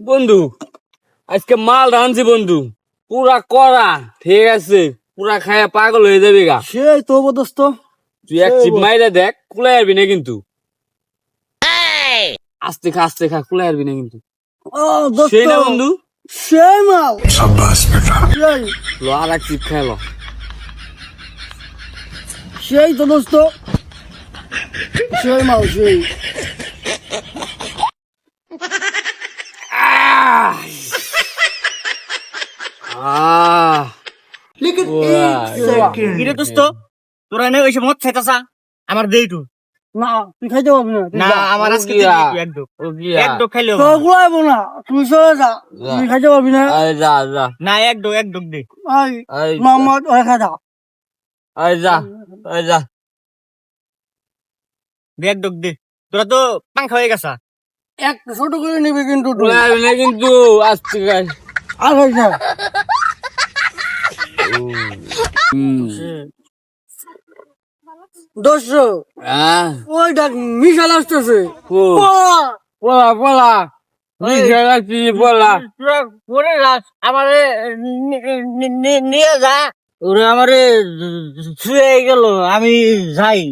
বন্ধু আজকে মাল রাঁধছি বন্ধু। পুরা করা ঠিক আছে? পুরা খায়া পাগল হয়ে যাবে গা। সেই তো দোস্ত তুই এক চিপ মাইরে দেখ কুলাই আসবি না কিন্তু। আস্তে খা আস্তে খা কুলাই আসবি না কিন্তু। ও দোস্ত সেই না বন্ধু? সেই মাল। সেই। লো আর এক চিপ খাইলো সেই তো দোস্ত সেই মাল সেই আহ ওয়াই। কিরে দোস্ত তোরা এনে ওইসব মদ খাইতাছা? আমার দে একটু না তুই খাইতে পারবি না না আমার আজকে গিয়া। দিবি একটু, এক ডোক এক ডোক খাইলে তো গুলাইবো না তুই চলে যা যা। তুই খাইতে পারবি না। আয় যা যা। না এক ডোক এক ডোক দে। আই মোহাম্মদ যা যা। দে এক ডোক দে। তোরা তো পাংখা হয়ে গেছা। এক ছোট করে নিবি কিন্তু কিন্তু আস্তে আর হুম। দোস্ত আহ ওই দেখ মিশাল আসতেছে। রাখছি পোলা তোরা করে যাস আমারে নিয়ে যা। ওরা আমারে ছুঁয়ে গেল আমি যাই।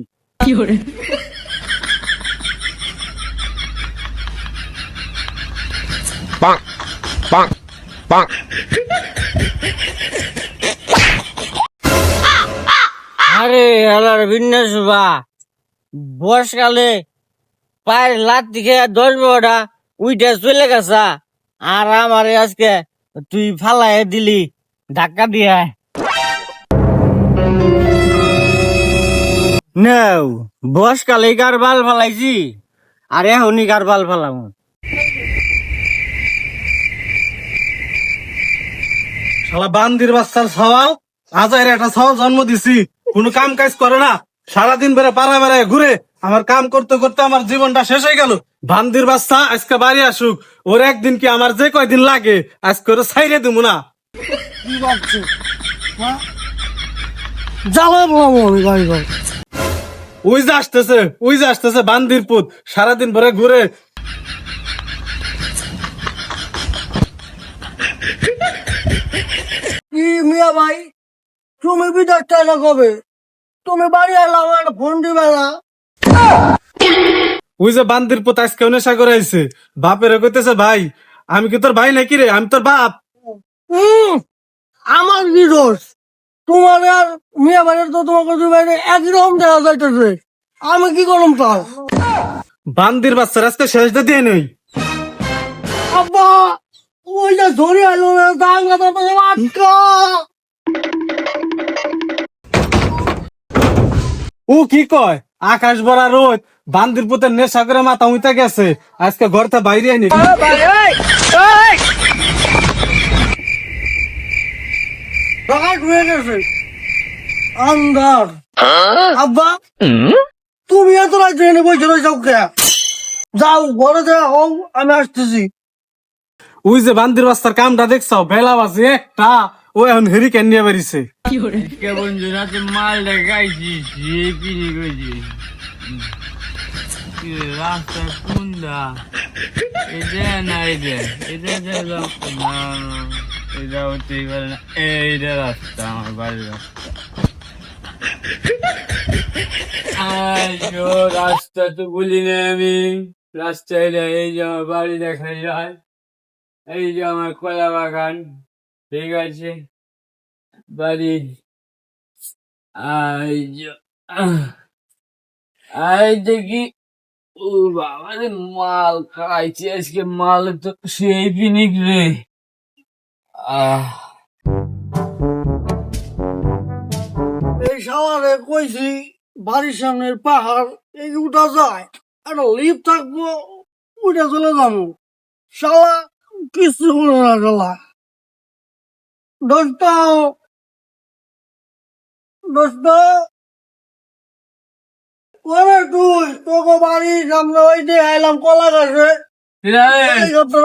আরে হালার বিন্যাস বা। বয়সকালে পায়ের লাত থেকে দশ বারোটা উইটা চলে গেছা। আর আমারে আজকে তুই ফালাই দিলি, ধাক্কা দিয়া। নেও, বয়সকালে কার বাল ফালাইছি, আর এখনই কার বাল ফালাম। শালা বান্দির বাচ্চার সওয়াল আজাইরে একটা সওয়াল জন্ম দিছি। কোনো কাম কাজ করে না। সারাদিন বেড়ে পাড়া বেড়ায় ঘুরে আমার কাম করতে করতে আমার জীবনটা শেষ হয়ে গেল। বান্দির বাচ্চা আজকে বাড়ি আসুক। ওর একদিন কি আমার যে কয়দিন লাগে আজকে ওরা ছাইরে দিব না। কি ভাবছি? জ্বালা আমি গাড়ি গাড়ি ওই যে আসতেছে ওই যে আসতেছে বান্দির পুত। সারাদিন ভরে ঘুরে। কি মিয়া ভাই? তুমি বিদেশটা না কবে? তুমি বাড়ি এলাম একটা ফোন দিবে না। ওই যে বান্দির পুত আজকে নেশা করে আইছে। বাপের কইতেছে ভাই আমি কি তোর ভাই নাকি রে? আমি তোর বাপ। আমার কি দোষ? তোমার আর মিয়া বাড়ির তো তোমাকে দুই বাইরে একই রকম দেখা যাইতেছে। আমি কি করলাম তার বান্দির বাচ্চার আজকে শেষ দিয়ে নেই। আব্বা! ওই ধরে আলো দাঙ্গা তো আটকা। ও কি কয়? আকাশ ভরা রোদ বান্দির পুতের নেশা করে মাথা উইতা গেছে। আজকে ঘরটা বাইরে আইনি। প্রকাশ হয়ে গেছে। আন্দার আব্বা তুমি এত রাত ট্রেনে বসে রয়েছ কে যাও ঘরে যা হোক আমি আসতেছি। ওই যে বান্দির বাস্তার কামটা দেখছ বেলা বাজে একটা, ও এখন হেরি কেন নিয়ে বেরিয়েছে। কে বন্ধু রাতে মাল দেখাইছি সে গেছি? রাস্তা কুন্দা? এটা না এটা এটা দেখলাম না। এইটা রাস্তা, আমার বাড়ির রাস্তা। রাস্তা তো বলি না আমি। রাস্তায় এই যে আমার বাড়ি দেখা যায় এই যে আমার কলা বাগান, ঠিক আছে? বাড়ি আই দেখি। ও বাবা রে, মাল খাইছি আজকে, মাল তো সেই পিনিক রে। আহ। এই সাওয়ারে কইছি, বাড়ির সামনের পাহাড়, এই উঠা যায়। একটা লিফট থাকব, উঠে চলে যাব। শালা কিছু হলো না। শালা দোস্ত দোস্ত ওরে তুই তোকে বাড়ির সামনে ওই দিয়ে আইলাম কলা গাছে। Helicopter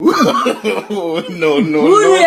no, no, no. no.